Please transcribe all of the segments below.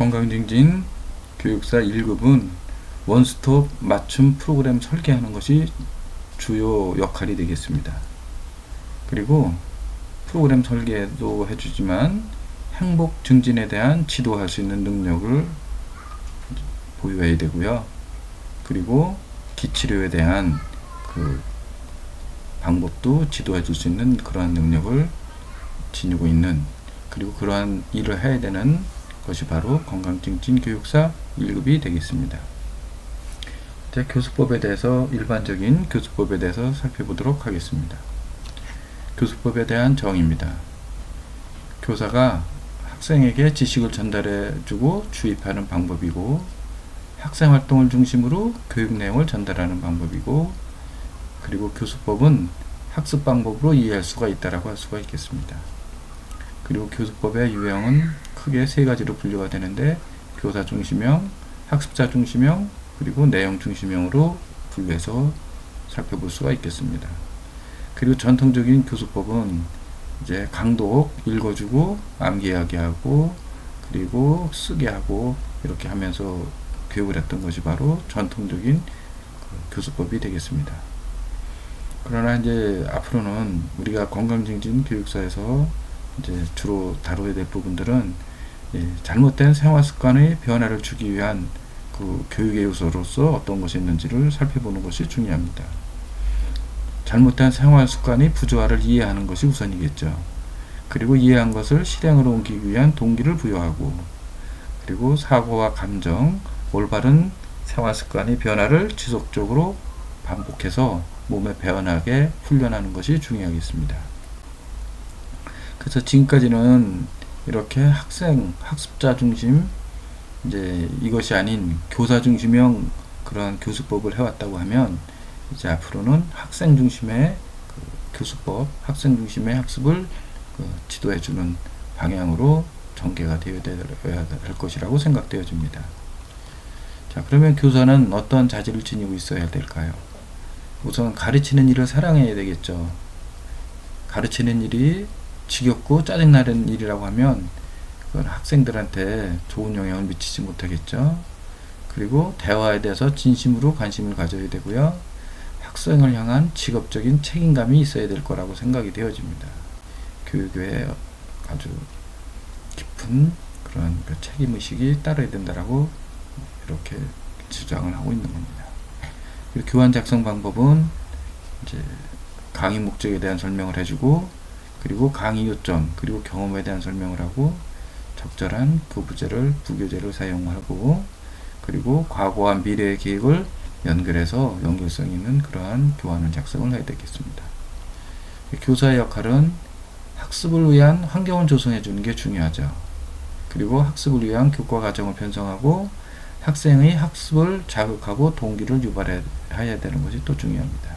건강증진 교육사 1급은 원스톱 맞춤 프로그램 설계하는 것이 주요 역할이 되겠습니다. 그리고 프로그램 설계도 해주지만 행복 증진에 대한 지도할 수 있는 능력을 보유해야 되고요. 그리고 기치료에 대한 그 방법도 지도해 줄 수 있는 그러한 능력을 지니고 있는 그리고 그러한 일을 해야 되는 것이 바로 건강증진 교육사 1급이 되겠습니다. 이제 교수법에 대해서 일반적인 교수법에 대해서 살펴보도록 하겠습니다. 교수법에 대한 정의입니다. 교사가 학생에게 지식을 전달해 주고 주입하는 방법이고 학생 활동을 중심으로 교육 내용을 전달하는 방법이고 그리고 교수법은 학습 방법으로 이해할 수가 있다라고 할 수가 있겠습니다. 그리고 교수법의 유형은 크게 세 가지로 분류가 되는데 교사 중심형, 학습자 중심형, 그리고 내용 중심형으로 분류해서 살펴볼 수가 있겠습니다. 그리고 전통적인 교수법은 이제 강독 읽어주고 암기하게 하고 그리고 쓰게 하고 이렇게 하면서 교육을 했던 것이 바로 전통적인 그 교수법이 되겠습니다. 그러나 이제 앞으로는 우리가 건강증진 교육사에서 이제 주로 다뤄야 될 부분들은 예, 잘못된 생활 습관의 변화를 주기 위한 그 교육의 요소로서 어떤 것이 있는지를 살펴보는 것이 중요합니다. 잘못된 생활 습관의 부조화를 이해하는 것이 우선이겠죠. 그리고 이해한 것을 실행으로 옮기기 위한 동기를 부여하고 그리고 사고와 감정, 올바른 생활 습관의 변화를 지속적으로 반복해서 몸에 배어나게 훈련하는 것이 중요하겠습니다. 그래서 지금까지는 이렇게 학생, 학습자 중심, 이제 이것이 아닌 교사 중심형 그런 교수법을 해왔다고 하면 이제 앞으로는 학생 중심의 그 교수법, 학생 중심의 학습을 그 지도해주는 방향으로 전개가 되어야 될 것이라고 생각되어집니다. 자, 그러면 교사는 어떤 자질을 지니고 있어야 될까요? 우선 가르치는 일을 사랑해야 되겠죠. 가르치는 일이 지겹고 짜증나는 일이라고 하면 그건 학생들한테 좋은 영향을 미치지 못하겠죠. 그리고 대화에 대해서 진심으로 관심을 가져야 되고요. 학생을 향한 직업적인 책임감이 있어야 될 거라고 생각이 되어집니다. 교육에 아주 깊은 그런 그 책임의식이 따라야 된다라고 이렇게 주장을 하고 있는 겁니다. 교환 작성 방법은 이제 강의 목적에 대한 설명을 해주고 그리고 강의 요점 그리고 경험에 대한 설명을 하고 적절한 교부제를 부교제를 사용하고 그리고 과거와 미래의 계획을 연결해서 연결성 있는 그러한 교환을 작성을 해야 되겠습니다. 교사의 역할은 학습을 위한 환경을 조성해 주는 게 중요하죠. 그리고 학습을 위한 교과 과정을 편성하고 학생의 학습을 자극하고 동기를 유발해야 되는 것이 또 중요합니다.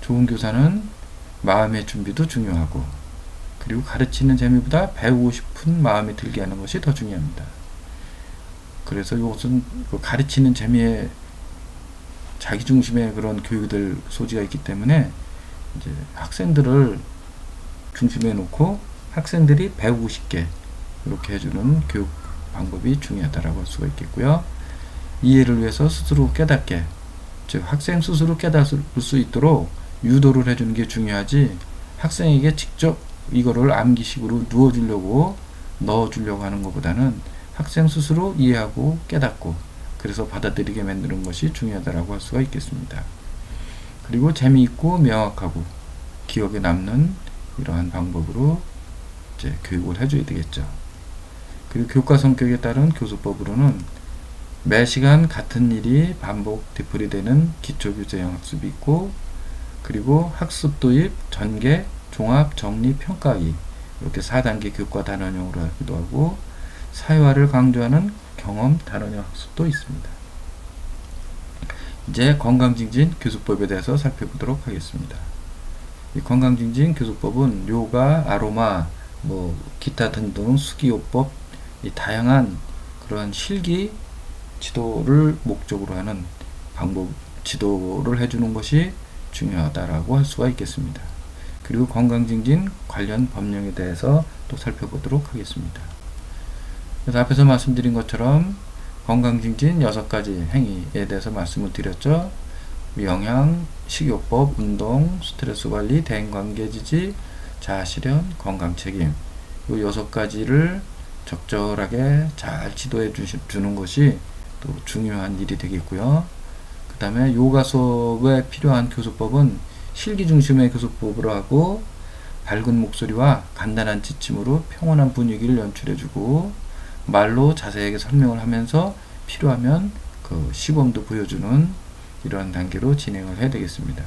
좋은 교사는 마음의 준비도 중요하고 그리고 가르치는 재미보다 배우고 싶은 마음이 들게 하는 것이 더 중요합니다. 그래서 이것은 그 가르치는 재미에 자기 중심의 그런 교육들 소지가 있기 때문에 이제 학생들을 중심에 놓고 학생들이 배우고 싶게 이렇게 해주는 교육 방법이 중요하다라고 할 수가 있겠고요. 이해를 위해서 스스로 깨닫게, 즉 학생 스스로 깨닫을 수 있도록 유도를 해주는 게 중요하지 학생에게 직접 이거를 암기식으로 누워주려고 넣어주려고 하는 것보다는 학생 스스로 이해하고 깨닫고 그래서 받아들이게 만드는 것이 중요하다라고 할 수가 있겠습니다. 그리고 재미있고 명확하고 기억에 남는 이러한 방법으로 이제 교육을 해줘야 되겠죠. 그리고 교과 성격에 따른 교수법으로는 매 시간 같은 일이 반복 되풀이되는 기초교재형 학습이 있고 그리고 학습 도입, 전개, 종합, 정리, 평가기 이렇게 4단계 교과 단원형으로 하기도 하고 사회화를 강조하는 경험 단원형 학습도 있습니다. 이제 건강증진 교수법에 대해서 살펴보도록 하겠습니다. 이 건강증진 교수법은 요가, 아로마, 뭐 기타 등등 수기요법 이 다양한 그런 실기 지도를 목적으로 하는 방법 지도를 해주는 것이 중요하다라고 할 수가 있겠습니다. 그리고 건강증진 관련 법령에 대해서 또 살펴보도록 하겠습니다. 그래서 앞에서 말씀드린 것처럼 건강증진 여섯 가지 행위에 대해서 말씀을 드렸죠. 영양, 식이요법, 운동, 스트레스 관리, 대인관계 지지, 자아실현, 건강책임 이 여섯 가지를 적절하게 잘 지도해 주는 것이 또 중요한 일이 되겠고요. 그 다음에 요가 수업에 필요한 교수법은 실기 중심의 교수법으로 하고 밝은 목소리와 간단한 지침으로 평온한 분위기를 연출해주고 말로 자세하게 설명을 하면서 필요하면 그 시범도 보여주는 이러한 단계로 진행을 해야 되겠습니다.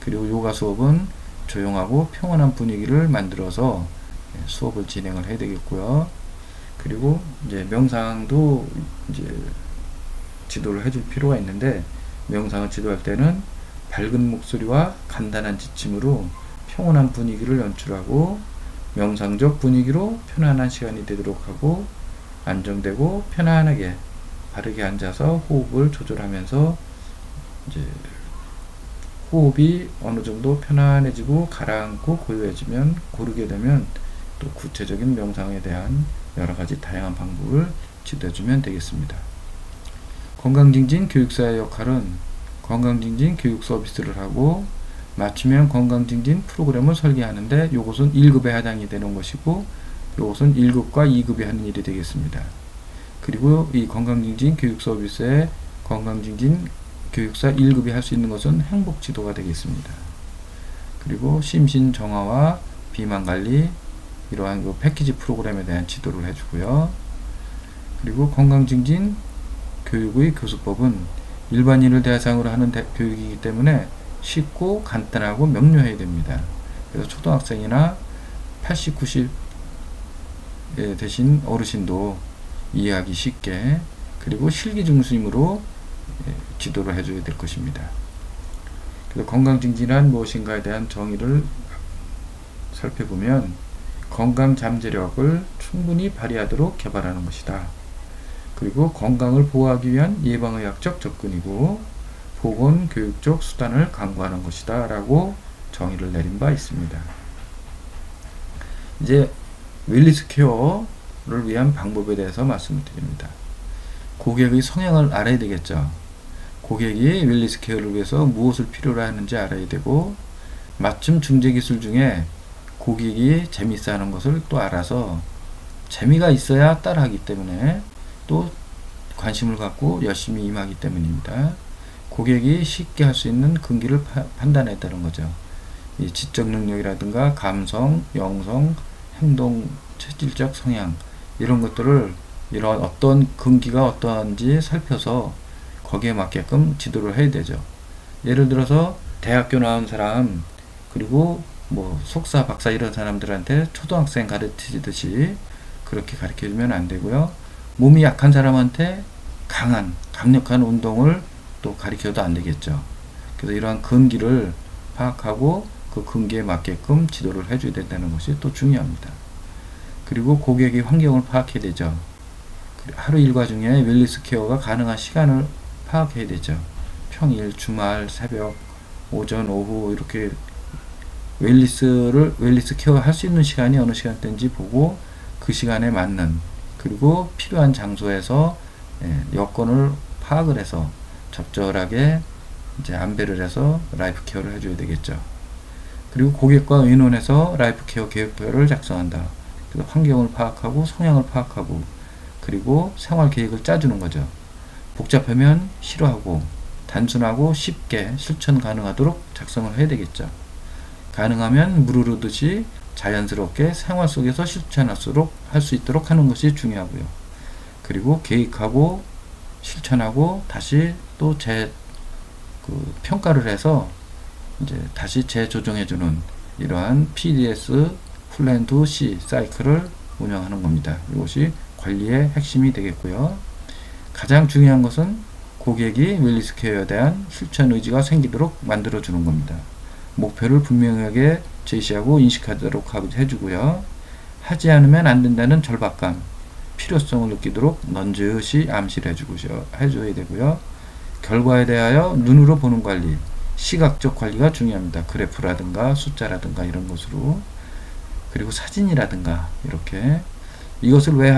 그리고 요가 수업은 조용하고 평온한 분위기를 만들어서 예, 수업을 진행을 해야 되겠고요. 그리고 이제 명상도 이제 지도를 해줄 필요가 있는데 명상을 지도할 때는 밝은 목소리와 간단한 지침으로 평온한 분위기를 연출하고 명상적 분위기로 편안한 시간이 되도록 하고 안정되고 편안하게 바르게 앉아서 호흡을 조절하면서 이제 호흡이 어느 정도 편안해지고 가라앉고 고요해지면 고르게 되면 또 구체적인 명상에 대한 여러 가지 다양한 방법을 지도해주면 되겠습니다. 건강증진 교육사의 역할은 건강증진 교육 서비스를 하고 맞춤형 건강증진 프로그램을 설계하는데 이것은 1급에 해당이 되는 것이고 이것은 1급과 2급이 하는 일이 되겠습니다. 그리고 이 건강증진 교육 서비스의 건강증진 교육사 1급이 할 수 있는 것은 행복 지도가 되겠습니다. 그리고 심신 정화와 비만 관리 이러한 그 패키지 프로그램에 대한 지도를 해주고요. 그리고 건강증진 교육의 교수법은 일반인을 대상으로 하는 대, 교육이기 때문에 쉽고 간단하고 명료해야 됩니다. 그래서 초등학생이나 80, 90 대신 어르신도 이해하기 쉽게 그리고 실기 중심으로 예, 지도를 해줘야 될 것입니다. 그래서 건강증진란 무엇인가에 대한 정의를 살펴보면 건강 잠재력을 충분히 발휘하도록 개발하는 것이다. 그리고 건강을 보호하기 위한 예방의학적 접근이고 보건 교육적 수단을 강구하는 것이다. 라고 정의를 내린 바 있습니다. 이제 웰리스 케어를 위한 방법에 대해서 말씀을 드립니다. 고객의 성향을 알아야 되겠죠. 고객이 웰리스 케어를 위해서 무엇을 필요로 하는지 알아야 되고 맞춤 중재 기술 중에 고객이 재밌어 하는 것을 또 알아서 재미가 있어야 따라하기 때문에 또 관심을 갖고 열심히 임하기 때문입니다. 고객이 쉽게 할 수 있는 근기를 파, 판단했다는 거죠. 이 지적 능력이라든가 감성, 영성, 행동, 체질적 성향 이런 것들을 이런 어떤 근기가 어떠한지 살펴서 거기에 맞게끔 지도를 해야 되죠. 예를 들어서 대학교 나온 사람 그리고 뭐 속사, 박사 이런 사람들한테 초등학생 가르치듯이 그렇게 가르쳐 주면 안 되고요. 몸이 약한 사람한테 강한, 강력한 운동을 또 가르쳐도 안 되겠죠. 그래서 이러한 근기를 파악하고 그 근기에 맞게끔 지도를 해줘야 된다는 것이 또 중요합니다. 그리고 고객의 환경을 파악해야 되죠. 하루 일과 중에 웰리스 케어가 가능한 시간을 파악해야 되죠. 평일, 주말, 새벽, 오전, 오후 이렇게 웰리스를 웰리스 케어 할 수 있는 시간이 어느 시간대인지 보고 그 시간에 맞는 그리고 필요한 장소에서 예, 여건을 파악을 해서 적절하게 이제 안배를 해서 라이프 케어를 해줘야 되겠죠. 그리고 고객과 의논해서 라이프 케어 계획표를 작성한다. 그래서 환경을 파악하고 성향을 파악하고 그리고 생활 계획을 짜주는 거죠. 복잡하면 싫어하고 단순하고 쉽게 실천 가능하도록 작성을 해야 되겠죠. 가능하면 무르르듯이 자연스럽게 생활 속에서 실천할수록 할 수 있도록 하는 것이 중요하고요. 그리고 계획하고 실천하고 다시 또 재 그 평가를 해서 이제 다시 재조정해 주는 이러한 PDS 플랜 투 C 사이클을 운영하는 겁니다. 이것이 관리의 핵심이 되겠고요. 가장 중요한 것은 고객이 웰리스 케어에 대한 실천 의지가 생기도록 만들어 주는 겁니다. 목표를 분명하게 제시하고 인식하도록 해주고요. 하지 않으면 안 된다는 절박감, 필요성을 느끼도록 넌지시 암시를 해주고 해줘야 되고요. 결과에 대하여 눈으로 보는 관리, 시각적 관리가 중요합니다. 그래프라든가 숫자라든가 이런 것으로 그리고 사진이라든가 이렇게 이것을 왜 하지?